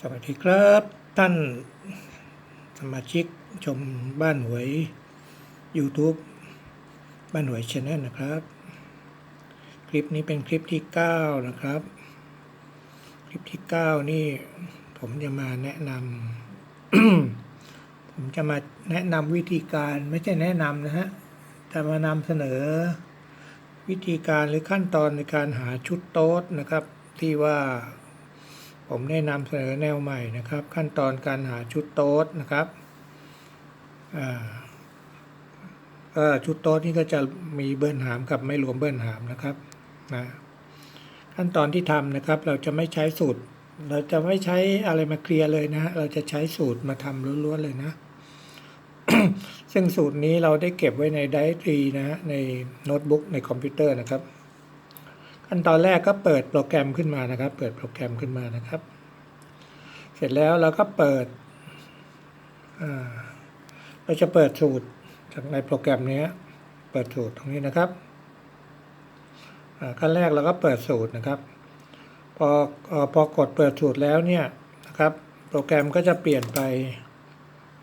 สวัสดีครับท่านสมาชิกชมบ้านหวย YouTube บ้านหวยช n แนลนะครับ คลิปนี้เป็นคลิปที่ 9 นะครับ คลิปที่ 9 นี่ ผมจะมาแนะนำผมจะมาแนะนำวิธีการไม่ใช่แนะนำนะฮะแต่มานำเสนอ วิธีการหรือขั้นตอนในการหาชุดโต๊ดนะครับ ที่ว่า ผมได้นำเสนอแนวใหม่นะครับ ขั้นตอนการหาชุดโต๊ดนะครับชุดโต๊ดนี่ก็จะมีเบิ้ลหามกับไม่รวมเบิ้ลหามนะครับนะขั้นตอนที่ทำนะครับ เราจะไม่ใช้สูตร เราจะไม่ใช้อะไรมาเคลียร์เลยนะฮะเราจะใช้สูตรมาทำล้วนๆเลยนะ ซึ่งสูตรนี้เราได้เก็บไว้ในไดอารี่นะฮะในโน้ตบุ๊กในคอมพิวเตอร์นะครับ ขั้นตอนแรกก็เปิดโปรแกรมขึ้นมานะครับ เปิดโปรแกรมขึ้นมานะครับ เสร็จแล้วเราก็เปิดเราจะเปิดสูตรจากในโปรแกรมนี้เปิดสูตรตรงนี้นะครับอ่าขั้นแรกเราก็เปิดสูตรนะครับพอเอ่อพอกดเปิดสูตรแล้วเนี่ยนะครับ โปรแกรมก็จะเปลี่ยนไป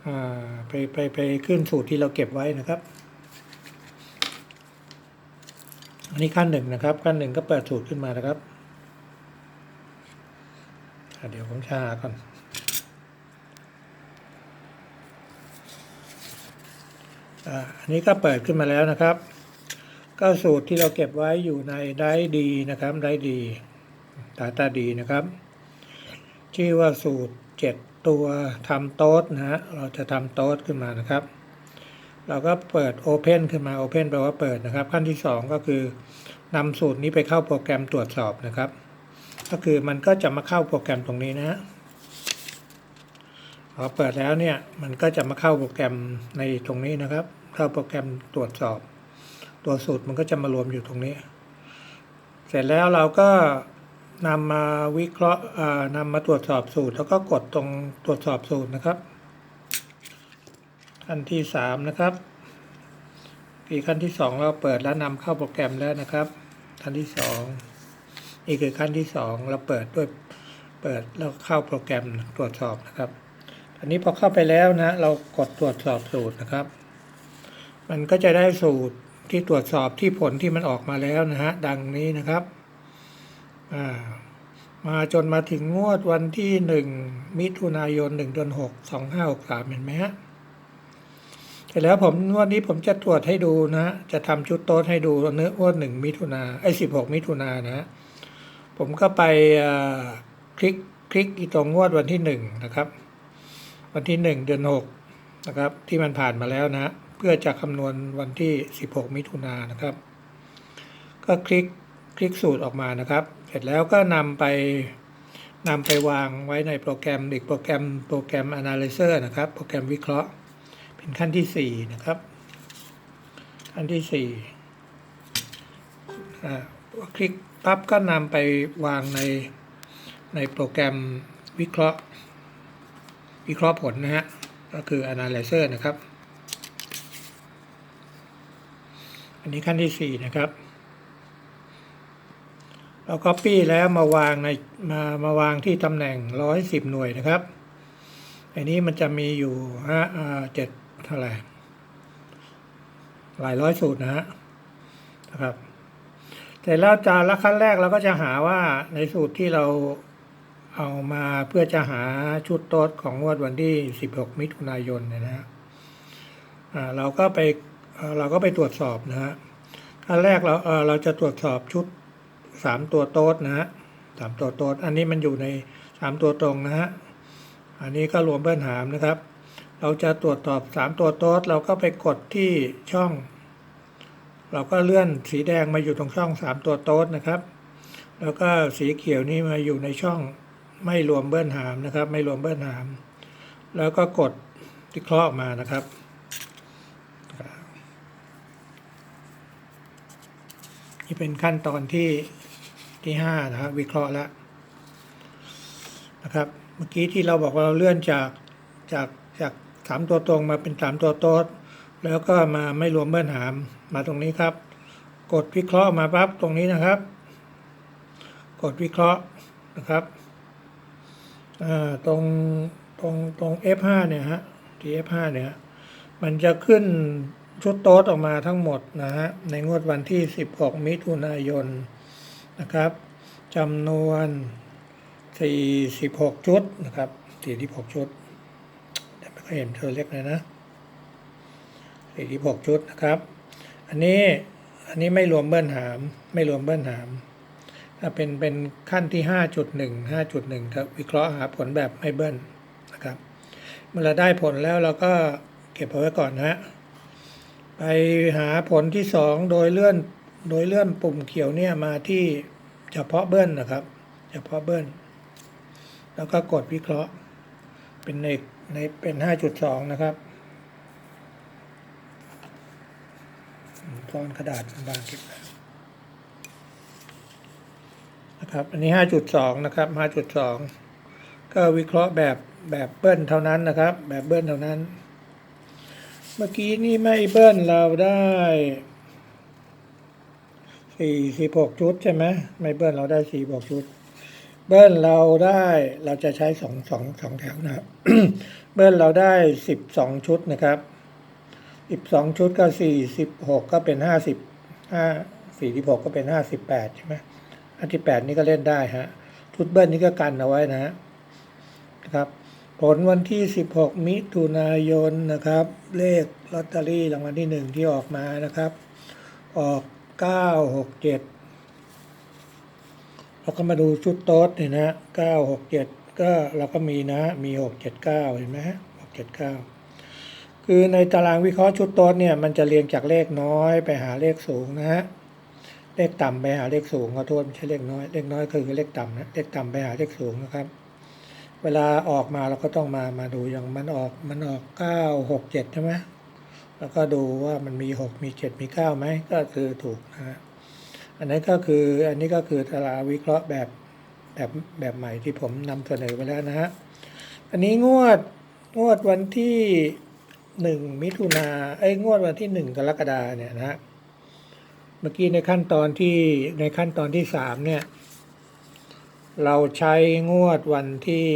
อ่าไปไปไปขึ้นสูตรที่เราเก็บไว้นะครับ อันนี้ขั้นหนึ่งนะครับ ขั้นหนึ่งก็เปิดสูตรขึ้นมานะครับ เดี๋ยวผมชาก่อนอันนี้ก็เปิดขึ้นมาแล้วนะครับ ก็สูตรที่เราเก็บไว้อยู่ในได้ดีนะครับได้ดี ตาตาดีนะครับ ชื่อว่าสูตรเจ็ดตัวทำโต๊ดนะฮะเราจะทำโต๊ดขึ้นมานะครับ เราก็เปิด Open ขึ้นมา Open แปลว่าเปิดนะครับ ขั้นที่ 2 ก็คือนำสูตรนี้ไปเข้าโปรแกรมตรวจสอบนะครับ ก็คือมันก็จะมาเข้าโปรแกรมตรงนี้นะพอเปิดแล้วเนี่ยมันก็จะมาเข้าโปรแกรมในตรงนี้นะครับ เข้าโปรแกรมตรวจสอบ ตัวสูตรมันก็จะมารวมอยู่ตรงนี้ เสร็จแล้วเราก็นำมาวิเคราะห์อ่านำมาตรวจสอบสูตร แล้วก็กดตรงตรวจสอบสูตรนะครับ ขั้นที่สามนะครับอีกขั้นที่สองเราเปิดแล้วนำเข้าโปรแกรมแล้วนะครับ ขั้นที่สองนี่คือขั้นที่สองเราเปิดด้วยเปิดแล้วเข้าโปรแกรมตรวจสอบนะครับอันนี้พอเข้าไปแล้วนะ เรากดตรวจสอบสูตรนะครับ มันก็จะได้สูตรที่ตรวจสอบที่ผลที่มันออกมาแล้วนะฮะดังนี้นะครับอ่ามาจนมาถึงงวดวันที่หนึ่งมิถุนายนหนึ่งเดือนหกสองห้าหกสามเห็นไหมฮะ สร็จแล้วผมวันนี้ผมจะตรวจให้ดูนะ จะทำชุดโต๊ะให้ดูเนื้ออ้วนหนึ่งมิถุนาไอ้สิบหกมิถุนานะผมก็ไปคลิกคลิกอีตรงงวดวันที่หนึ่งนะครับ วันที่หนึ่งเดือนหกนะครับ ที่มันผ่านมาแล้วนะ เพื่อจะคำนวณวันที่สิบหกมิถุนานะครับ ก็คลิกคลิกสูตรออกมานะครับ เสร็จแล้วก็นำไปนำไปวางไว้ในโปรแกรมอีกโปรแกรมโปรแกรม Analyzer นะครับ โปรแกรมวิเคราะห์ เป็นขั้นที่สี่นะครับ ขั้นที่สี่อ่าคลิกปั๊บก็นำไปวางในในโปรแกรมวิเคราะห์ วิเคราะห์ผลนะฮะ ก็คือ Analyzer นะครับ อันนี้ขั้นที่สี่นะครับ เรา Copy แล้วมาวางในมามาวางที่ตำแหน่งร้อยสิบหน่วยนะครับ อันนี้มันจะมีอยู่ห้าเจ็ด เท่าไหร่หลายร้อยสูตรนะฮะนะครับแต่แล้วจานละขั้นแรกเราก็จะหาว่าในสูตรที่เราเอามาเพื่อจะหาชุดโต๊ดของงวดวันที่ 16 มิถุนายนเนี่ยนะฮะเราก็ไปเราก็ไปตรวจสอบนะฮะขั้นแรกเราเราจะตรวจสอบชุด 3 ตัวโต๊ดนะฮะสามตัวโต๊ดอันนี้มันอยู่ใน 3 ตัวตรงนะฮะอันนี้ก็รวมเบิ้ลหามนะครับ เราจะตรวจสอบ 3 ตัวโต๊ดเราก็ไปกดที่ช่อง เราก็เลื่อนสีแดงมาอยู่ตรงช่อง 3 ตัวโต๊ดนะครับ แล้วก็สีเขียวนี่มาอยู่ในช่องไม่รวมเบิ้ลหามนะครับ ไม่รวมเบิ้ลหาม แล้วก็กดที่เคราะห์อกมานะครับนี่เป็นขั้นตอนที่ที่ห้านะครับวิเคราะห์แล้วนะครับ เมื่อกี้ที่เราบอกว่าเราเลื่อนจากจากจาก สามตัวตรงมาเป็นสามตัวโต๊ดแล้วก็มาไม่รวมเบิ้ลหามมาตรงนี้ครับ กดวิเคราะห์มาปั๊บตรงนี้นะครับ กดวิเคราะห์นะครับตรงตรงตรง F5 เนี่ยฮะที่ F5 เนี่ยมันจะขึ้นชุดโต๊ดออกมาทั้งหมดนะฮะในงวดวันที่ 16 มิถุนายนนะครับจำนวน 46 ชุดนะครับ 46 ชุด เห็นเธอเล็กเลยนะ46ชุดนะครับ อันนี้อันนี้ไม่รวมเบิ้ลหาม ไม่รวมเบิ้ลหามเป็นเป็นขั้นที่ 5.1 5.1ครับวิเคราะห์หาผลแบบไม่เบิ้ลนะครับ เมื่อเราได้ผลแล้วเราก็เก็บเอาไว้ก่อนนะฮะไปหาผลที่ 2 โดยเลื่อนโดยเลื่อนปุ่มเขียวเนี่ยมาที่เฉพาะเบิ้ลนะครับ เฉพาะเบิ้ลแล้วก็กดวิเคราะห์เป็นใน ในเป็น 5.2 นะครับก้อนกระดาษบางเก็บนะครับ อันนี้ 5.2 นะครับ 5.2 ก็วิเคราะห์แบบแบบเบิ้ลเท่านั้นนะครับ แบบเบิ้ลเท่านั้น เมื่อกี้นี่ไม่เบิ้ลเราได้ 46 ชุดใช่ไหมไม่เบิ้ลเราได้ 46 ชุด เบิ้ลเราได้เราจะใช้สองสองสองแถวนะครับเบิ้ลเราได้12ชุดนะครับ12ชุดก็46ก็เป็น50 5 46ก็เป็น58ใช่ไหมอันที่แปดนี่ก็เล่นได้ฮะชุดเบิ้ลนี่ก็กันเอาไว้นะนะครับ ผลวันที่16มิถุนายนนะครับ เลขลอตเตอรี่รางวัลที่หนึ่งที่ออกมานะครับ ออก967เจ็ด ราก็มาดูชุดโต๊ดเนี่ยนะ967ก็เราก็มีนะมี679เห็นไหมฮะ679คือในตารางวิเคราะห์ชุดโต๊ดเนี่ยมันจะเรียงจากเลขน้อยไปหาเลขสูงนะฮะเลขต่ำไปหาเลขสูงขอโทษไม่ใช่เลขน้อยเลขน้อยคือเลขต่ำนะเลขต่ำไปหาเลขสูงนะครับ เวลาออกมาเราก็ต้องมามาดูอย่างมันออกมันออกเก้าหกเจ็ดใช่ไหมแล้วก็ดูว่ามันมีหกมีเจ็ดมีเก้าไหมก็คือถูกนะฮะ อันนี้ก็คืออันนี้ก็คือตารางวิเคราะห์แบบแบบแบบใหม่ที่ผมนำเสนอไปแล้วนะฮะ อันนี้งวดงวดวันที่หนึ่งมิถุนาไอ้งวดวันที่หนึ่งกรกฎาเนี่ยนะฮะเมื่อกี้ในขั้นตอนที่ในขั้นตอนที่สามเนี่ย เราใช้งวดวันที่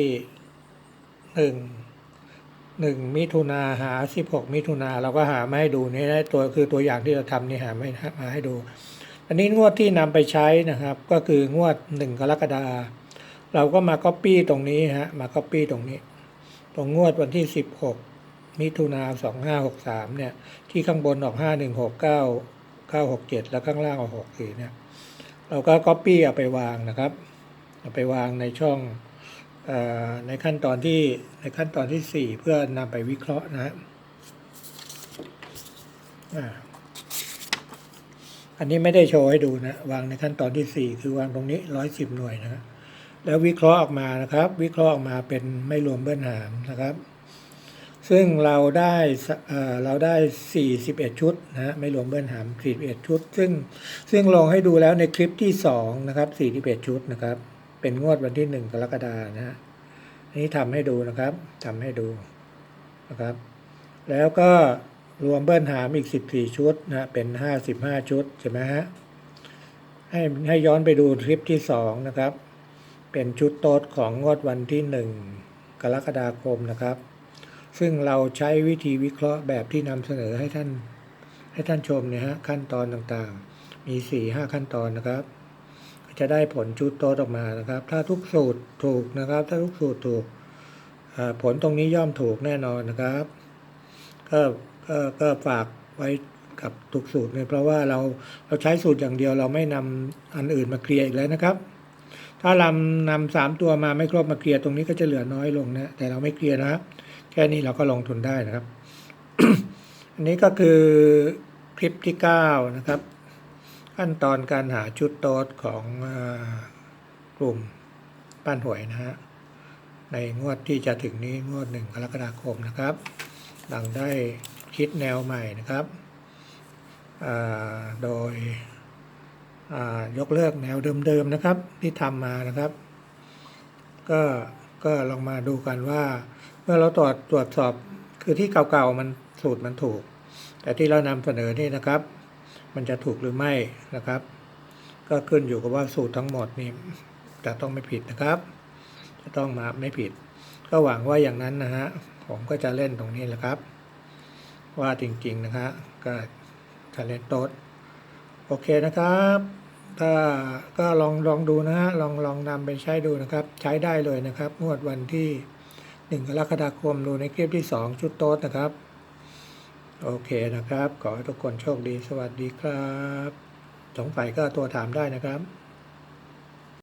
หนึ่งหนึ่งมิถุนาหาสิบหกมิถุนาเราก็หามาให้ดูนี่นะตัวคือตัวอย่างที่เราทำนี่หาไม่มาให้ดู อันนี้งวดที่นำไปใช้นะครับ ก็คืองวดหนึ่งกรกฎาเราก็มา Copy ตรงนี้ฮะมา Copy ตรงนี้ ตรงงวดวันที่สิบหกมิถุนาสองห้าหกสามเนี่ย ที่ข้างบนออกห้าหนึ่งหกเก้า967 แล้วข้างล่างเอา64เนี่ย เราก็ Copy เอาไปวางนะครับ เอาไปวางในช่องเออในขั้นตอนที่ในขั้นตอนที่ 4 เพื่อนำไปวิเคราะห์นะฮะ อันนี้ไม่ได้โชว์ให้ดูนะ วางในขั้นตอนที่ 4 คือวางตรงนี้ 110 หน่วยนะฮะแล้ววิเคราะห์ออกมานะครับ วิเคราะห์ออกมาเป็นไม่รวมเบิ้ลหามนะครับ ซึ่งเราได้เราได้ 41 ชุดนะฮะไม่รวมเบิ้ลหาม 41 ชุด ซึ่งซึ่งลองให้ดูแล้วในคลิปที่ 2 นะครับ 41 ชุดนะครับ เป็นงวดวันที่ 1 กรกฎานะฮะอันนี้ทำให้ดูนะครับทำให้ดูนะครับ แล้วก็ รวมเบิ้ลหามอีก 14 ชุดนะฮะเป็น 55 ชุดใช่ไหมฮะให้ให้ย้อนไปดูคลิปที่ 2 นะครับ เป็นชุดโต๊ดของงวดวันที่ 1 กรกฎาคมนะครับ ซึ่งเราใช้วิธีวิเคราะห์แบบที่นำเสนอให้ท่าน ให้ท่านชมเนี่ยฮะขั้นตอนต่างๆ มี4ี่ห้าขั้นตอนนะครับ จะได้ผลชุดโต๊ดออกมานะครับ ถ้าทุกสูตรถูกนะครับ ถ้าทุกสูตรถูกผลตรงนี้ย่อมถูกแน่นอนนะครับก็ ก็ฝากไว้กับทุกสูตรเลยเพราะว่าเราเราใช้สูตรอย่างเดียวเราไม่นำอันอื่นมาเคลียร์อีกแล้วนะครับ ถ้าเรานำสามตัวมาไม่ครบมาเคลียร์ตรงนี้ก็จะเหลือน้อยลงนะแต่เราไม่เคลียร์นะครับแค่นี้เราก็ลงทุนได้นะครับ อันนี้ก็คือคลิปที่ 9 นะครับ ขั้นตอนการหาชุดโต๊ดของอกลุ่มป้านหวยนะฮะในงวดที่จะถึงนี้งวดหนึ่งกรกฎาคมนะครับ ดังได้ คิดแนวใหม่นะครับ โดยยกเลิกแนวเดิมๆนะครับที่ทำมานะครับ ก็ก็ลองมาดูกันว่า เมื่อเราตรวจตรวจสอบคือที่เก่าๆมันสูตรมันถูก แต่ที่เรานำเสนอนี่นะครับ มันจะถูกหรือไม่นะครับ ก็ขึ้นอยู่กับว่าสูตรทั้งหมดนี่จะต้องไม่ผิดนะครับฉต้องมาไม่ผิด ก็หวังว่าอย่างนั้นนะฮะผมก็จะเล่นตรงนี้แหละครับ ว่าจริง ๆ นะฮะก็จะเลนโต๊ดโอเคนะครับ ถ้าก็ลองลองดูนะฮะลองลองนำไปใช้ดูนะครับ ใช้ได้เลยนะครับ งวดวันที่หนึ่งกรกฎาคมดูในคลิปที่สองชุดโต๊ดนะครับ โอเคนะครับ ขอให้ทุกคนโชคดีสวัสดีครับ สงสัยก็ตัวถามได้นะครับ